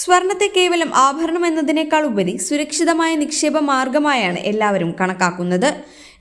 സ്വർണത്തെ കേവലം ആഭരണം എന്നതിനേക്കാൾ ഉപരി സുരക്ഷിതമായ നിക്ഷേപ മാർഗമായാണ് എല്ലാവരും കണക്കാക്കുന്നത്.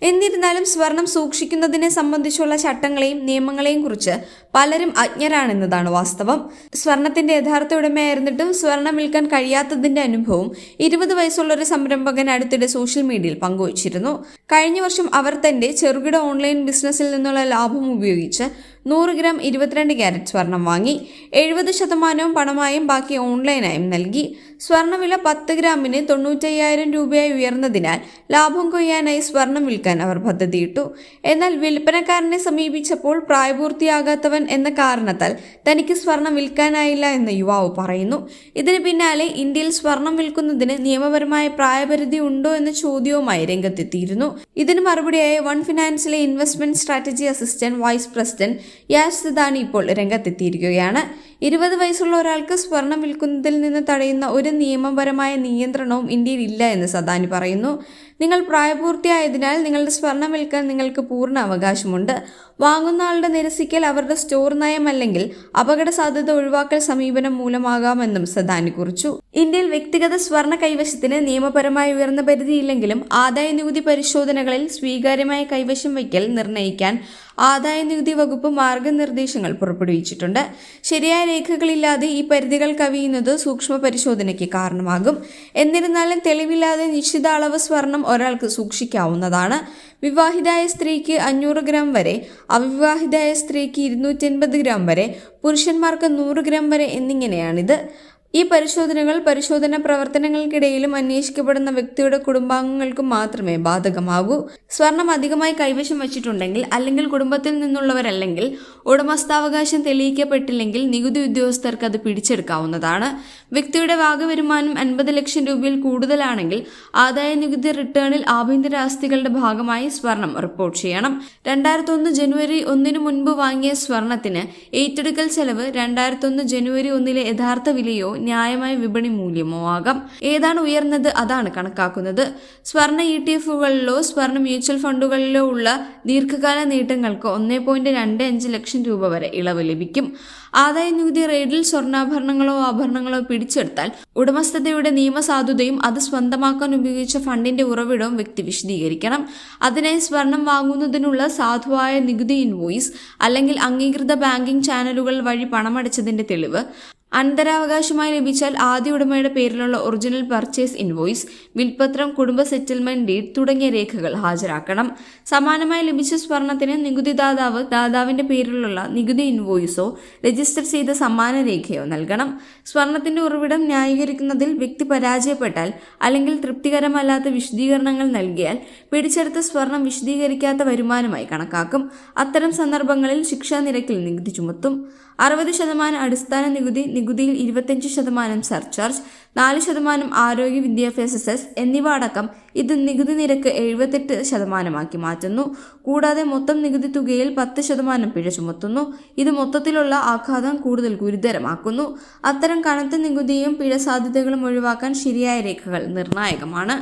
എന്നിരുന്നാലും സ്വർണം സൂക്ഷിക്കുന്നതിനെ സംബന്ധിച്ചുള്ള ചട്ടങ്ങളെയും നിയമങ്ങളെയും കുറിച്ച് പലരും അജ്ഞരാണെന്നതാണ് വാസ്തവം. സ്വർണത്തിന്റെ യഥാർത്ഥ ഉടമയായിരുന്നിട്ടും സ്വർണം വിൽക്കാൻ കഴിയാത്തതിന്റെ അനുഭവം ഇരുപത് വയസ്സുള്ള ഒരു സംരംഭകൻ അടുത്തിടെ സോഷ്യൽ മീഡിയയിൽ പങ്കുവച്ചിരുന്നു. കഴിഞ്ഞ വർഷം അവർ തന്റെ ചെറുകിട ഓൺലൈൻ ബിസിനസ്സിൽ നിന്നുള്ള ലാഭം ഉപയോഗിച്ച് നൂറ് ഗ്രാം ഇരുപത്തിരണ്ട് ക്യാരറ്റ് സ്വർണം വാങ്ങി എഴുപത് ശതമാനവും പണമായും ബാക്കി ഓൺലൈനായും നൽകി. സ്വർണവില പത്ത് ഗ്രാമിന് തൊണ്ണൂറ്റയ്യായിരം രൂപയായി ഉയർന്നതിനാൽ ലാഭം കൊയ്യാനായി സ്വർണം വിൽക്കാൻ അവർ പദ്ധതിയിട്ടു. എന്നാൽ വിൽപ്പനക്കാരനെ സമീപിച്ചപ്പോൾ പ്രായപൂർത്തിയാകാത്തവൻ എന്ന കാരണത്താൽ തനിക്ക് സ്വർണം വിൽക്കാനായില്ല എന്ന് യുവാവ് പറയുന്നു. ഇതിന് പിന്നാലെ ഇന്ത്യയിൽ സ്വർണം വിൽക്കുന്നതിന് നിയമപരമായ പ്രായപരിധി ഉണ്ടോ എന്ന ചോദ്യവുമായി രംഗത്തെത്തിയിരുന്നു. ഇതിന് മറുപടിയായി one ഫിനാൻസിലെ investment strategy assistant vice president Yash Sidani ഇപ്പോൾ രംഗത്തെത്തിയിരിക്കുകയാണ്. ഇരുപത് വയസ്സുള്ള ഒരാൾക്ക് സ്വർണം വിൽക്കുന്നതിൽ നിന്ന് തടയുന്ന ഒരു നിയമപരമായ നിയന്ത്രണവും ഇന്ത്യയിൽ ഇല്ല എന്ന് സദാനി പറയുന്നു. നിങ്ങൾ പ്രായപൂർത്തിയായതിനാൽ നിങ്ങളുടെ സ്വർണം വിൽക്കാൻ നിങ്ങൾക്ക് പൂർണ അവകാശമുണ്ട്. വാങ്ങുന്ന ആളുടെ നിരസിക്കൽ അവരുടെ സ്റ്റോർ നയം അല്ലെങ്കിൽ അപകട സാധ്യത ഒഴിവാക്കൽ സമീപനം മൂലമാകാമെന്നും സദാനി കുറിച്ചു. ഇന്ത്യയിൽ വ്യക്തിഗത സ്വർണ കൈവശത്തിന് നിയമപരമായി ഉയർന്ന പരിധിയില്ലെങ്കിലും ആദായ നികുതി പരിശോധനകളിൽ സ്വീകാര്യമായ കൈവശം വയ്ക്കൽ നിർണയിക്കാൻ ആദായ നികുതി വകുപ്പ് മാർഗനിർദ്ദേശങ്ങൾ പുറപ്പെടുവിച്ചിട്ടുണ്ട്. ശരിയായ രേഖകളില്ലാതെ ഈ പരിധികൾ കവിയുന്നത് സൂക്ഷ്മ പരിശോധനയ്ക്ക് കാരണമാകും. എന്നിരുന്നാലും തെളിവില്ലാതെ നിശ്ചിത അളവ് സ്വർണം ഒരാൾക്ക് സൂക്ഷിക്കാവുന്നതാണ്. വിവാഹിതായ സ്ത്രീക്ക് അഞ്ഞൂറ് ഗ്രാം വരെ അവിവാഹിതായ സ്ത്രീക്ക് ഇരുന്നൂറ്റി ഗ്രാം വരെ പുരുഷന്മാർക്ക് നൂറ് ഗ്രാം വരെ എന്നിങ്ങനെയാണിത്. ഈ പരിശോധനകൾ പരിശോധന പ്രവർത്തനങ്ങൾക്കിടയിലും അന്വേഷിക്കപ്പെടുന്ന വ്യക്തിയുടെ കുടുംബാംഗങ്ങൾക്കും മാത്രമേ ബാധകമാകൂ. സ്വർണം അധികമായി കൈവശം വച്ചിട്ടുണ്ടെങ്കിൽ അല്ലെങ്കിൽ കുടുംബത്തിൽ നിന്നുള്ളവരല്ലെങ്കിൽ ഉടമസ്ഥാവകാശം തെളിയിക്കപ്പെട്ടില്ലെങ്കിൽ നികുതി ഉദ്യോഗസ്ഥർക്ക് അത് പിടിച്ചെടുക്കാവുന്നതാണ്. വ്യക്തിയുടെ വാഗവരുമാനം അൻപത് ലക്ഷം രൂപയിൽ കൂടുതലാണെങ്കിൽ ആദായ നികുതി റിട്ടേണിൽ ആഭ്യന്തര ആസ്തികളുടെ ഭാഗമായി സ്വർണം റിപ്പോർട്ട് ചെയ്യണം. രണ്ടായിരത്തി ജനുവരി ഒന്നിനു മുൻപ് വാങ്ങിയ സ്വർണത്തിന് ഏറ്റെടുക്കൽ ചെലവ് രണ്ടായിരത്തി ജനുവരി ഒന്നിലെ യഥാർത്ഥ വിലയോ ന്യായമായ വിപണി മൂല്യമോ ആകാം ഏതാണ് ഉയർന്നത്? അതാണ് കണക്കാക്കുന്നത്. സ്വർണ ഇ ടി എഫുകളിലോ സ്വർണ മ്യൂച്വൽ ഫണ്ടുകളിലോ ഉള്ള ദീർഘകാല നേട്ടങ്ങൾക്ക് ഒന്നേ പോയിന്റ് രണ്ട് അഞ്ച് ലക്ഷം രൂപ വരെ ഇളവ് ലഭിക്കും. ആദായ നികുതി റെയ്ഡിൽ സ്വർണാഭരണങ്ങളോ ആഭരണങ്ങളോ പിടിച്ചെടുത്താൽ ഉടമസ്ഥതയുടെ നിയമസാധുതയും അത് സ്വന്തമാക്കാൻ ഉപയോഗിച്ച ഫണ്ടിന്റെ ഉറവിടവും വ്യക്തി വിശദീകരിക്കണം. അതിനായി സ്വർണം വാങ്ങുന്നതിനുള്ള സാധുവായ നികുതി ഇൻവോയ്സ് അല്ലെങ്കിൽ അംഗീകൃത ബാങ്കിംഗ് ചാനലുകൾ വഴി പണമടച്ചതിന്റെ തെളിവ്. അനന്തരാവകാശമായി ലഭിച്ചാൽ ആദ്യ ഉടമയുടെ പേരിലുള്ള ഒറിജിനൽ പർച്ചേസ് ഇൻവോയ്സ് വിൽപത്രം കുടുംബ സെറ്റിൽമെന്റ് ഡീഡ് തുടങ്ങിയ രേഖകൾ ഹാജരാക്കണം. സമാനമായി ലഭിച്ച സ്വർണത്തിന് നികുതിദാതാവ് ദാതാവിന്റെ പേരിലുള്ള നികുതി ഇൻവോയ്സോ രജിസ്റ്റർ ചെയ്ത സമ്മാന രേഖയോ നൽകണം. സ്വർണത്തിന്റെ ഉറവിടം ന്യായീകരിക്കുന്നതിൽ വ്യക്തി പരാജയപ്പെട്ടാൽ അല്ലെങ്കിൽ തൃപ്തികരമല്ലാത്ത വിശദീകരണങ്ങൾ നൽകിയാൽ പിടിച്ചെടുത്ത സ്വർണം വിശദീകരിക്കാത്ത വരുമാനമായി കണക്കാക്കും. അത്തരം സന്ദർഭങ്ങളിൽ ശിക്ഷാ നിരക്കിൽ നികുതി ചുമത്തും. അറുപത് ശതമാനം അടിസ്ഥാന നികുതി നികുതിയിൽ ഇരുപത്തിയഞ്ച് ശതമാനം സർചാർജ് നാല് ശതമാനം ആരോഗ്യ വിദ്യാഭ്യാസ സെസ് എന്നിവ അടക്കം ഇത് നികുതി നിരക്ക് എഴുപത്തെട്ട് ശതമാനമാക്കി മാറ്റുന്നു. കൂടാതെ മൊത്തം നികുതി തുകയിൽ പത്ത് ശതമാനം പിഴ ചുമത്തുന്നു. ഇത് മൊത്തത്തിലുള്ള ആഘാതം കൂടുതൽ ഗുരുതരമാക്കുന്നു. അത്തരം കനത്ത നികുതിയും പിഴ സാധ്യതകളും ഒഴിവാക്കാൻ ശരിയായ രേഖകൾ നിർണായകമാണ്.